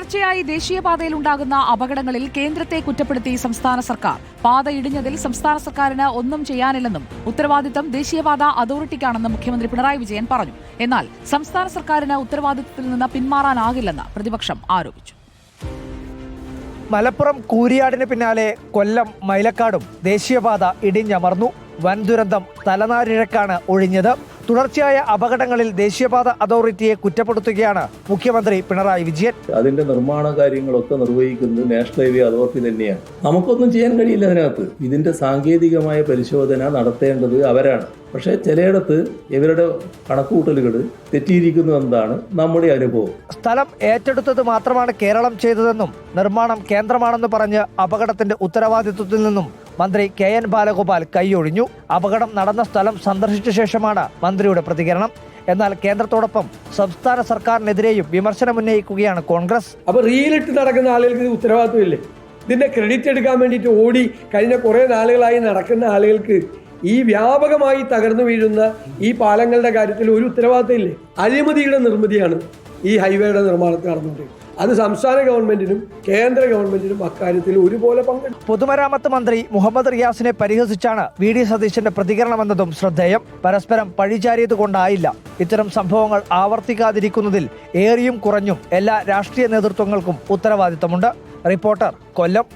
തുടർച്ചയായി ദേശീയപാതയിൽ ഉണ്ടാകുന്ന അപകടങ്ങളിൽ കേന്ദ്രത്തെ കുറ്റപ്പെടുത്തി സംസ്ഥാന സർക്കാർ. പാത ഇടിഞ്ഞതിൽ സംസ്ഥാന സർക്കാരിന് ഒന്നും ചെയ്യാനില്ലെന്നും ഉത്തരവാദിത്തം ദേശീയപാത അതോറിറ്റിക്കാണെന്നും മുഖ്യമന്ത്രി പിണറായി വിജയൻ പറഞ്ഞു. എന്നാൽ സംസ്ഥാന സർക്കാരിന് ഉത്തരവാദിത്തത്തിൽ നിന്ന് പിന്മാറാനാകില്ലെന്ന് പ്രതിപക്ഷം ആരോപിച്ചു. മലപ്പുറം കൂരിയാടിന് പിന്നാലെ കൊല്ലം മൈലക്കാടും ദേശീയപാത ഇടിഞ്ഞമർന്നു. വൻ ദുരന്തം തലനാരിഴക്കാണ് ഒഴിഞ്ഞത്. തുടർച്ചയായ അപകടങ്ങളിൽ ദേശീയപാത അതോറിറ്റിയെ കുറ്റപ്പെടുത്തുകയാണ് മുഖ്യമന്ത്രി പിണറായി വിജയൻ. അതിന്റെ നിർമ്മാണ കാര്യങ്ങളൊക്കെ നിർവഹിക്കുന്നത് നാഷണൽ ഹൈവേ അതോറിറ്റി തന്നെയാണ്. നമുക്കൊന്നും ചെയ്യാൻ കഴിയില്ല അതിനകത്ത്. ഇതിന്റെ സാങ്കേതികമായ പരിശോധന നടത്തേണ്ടത് അവരാണ്. പക്ഷേ ചിലയിടത്ത് ഇവരുടെ കണക്കുകൂട്ടലുകൾ തെറ്റിയിരിക്കുന്നു എന്നതാണ് നമ്മുടെ അനുഭവം. സ്ഥലം ഏറ്റെടുത്തത് മാത്രമാണ് കേരളം ചെയ്തതെന്നും നിർമ്മാണം കേന്ദ്രമാണെന്ന് പറഞ്ഞ് അപകടത്തിന്റെ ഉത്തരവാദിത്വത്തിൽ നിന്നും മന്ത്രി കെ എൻ ബാലഗോപാൽ കൈയൊഴിഞ്ഞു. അപകടം നടന്ന സ്ഥലം സന്ദർശിച്ച ശേഷമാണ് മന്ത്രിയുടെ പ്രതികരണം. എന്നാൽ കേന്ദ്രത്തോടൊപ്പം സംസ്ഥാന സർക്കാരിനെതിരെയും വിമർശനം ഉന്നയിക്കുകയാണ് കോൺഗ്രസ്. അപ്പൊ റീലിട്ട് നടക്കുന്ന ആളുകൾക്ക് ഇത് ഉത്തരവാദിത്വമില്ലേ? ഇതിന്റെ ക്രെഡിറ്റ് എടുക്കാൻ വേണ്ടിട്ട് ഓടി കഴിഞ്ഞ കുറേ നാളുകളായി നടക്കുന്ന ആളുകൾക്ക് ഈ വ്യാപകമായി തകർന്നു വീഴുന്ന ഈ പാലങ്ങളുടെ കാര്യത്തിൽ ഒരു ഉത്തരവാദിത്തം ഇല്ലേ അഴിമതിയുടെ നിർമ്മിതിയാണ് ഈ ഹൈവേയുടെ നിർമ്മാണത്തിൽ നടന്നുകൊണ്ടിരിക്കുന്നത്. അത് സംസ്ഥാന ഗവൺമെന്റിനും കേന്ദ്ര ഗവൺമെന്റിനും അക്കാര്യത്തിൽ ഒരുപോലെ പങ്കെടുക്കും പൊതുമരാമത്ത് മന്ത്രി മുഹമ്മദ് റിയാസിനെ പരിഹസിച്ചാണ് വി ഡി സതീശന്റെ പ്രതികരണമെന്നതും ശ്രദ്ധേയം. പരസ്പരം പഴിചാരിയത് കൊണ്ടായില്ല ഇത്തരം സംഭവങ്ങൾ ആവർത്തിക്കാതിരിക്കുന്നതിൽ ഏറിയും കുറഞ്ഞും എല്ലാ രാഷ്ട്രീയ നേതൃത്വങ്ങൾക്കും ഉത്തരവാദിത്തമുണ്ട്. റിപ്പോർട്ടർ കൊല്ലം.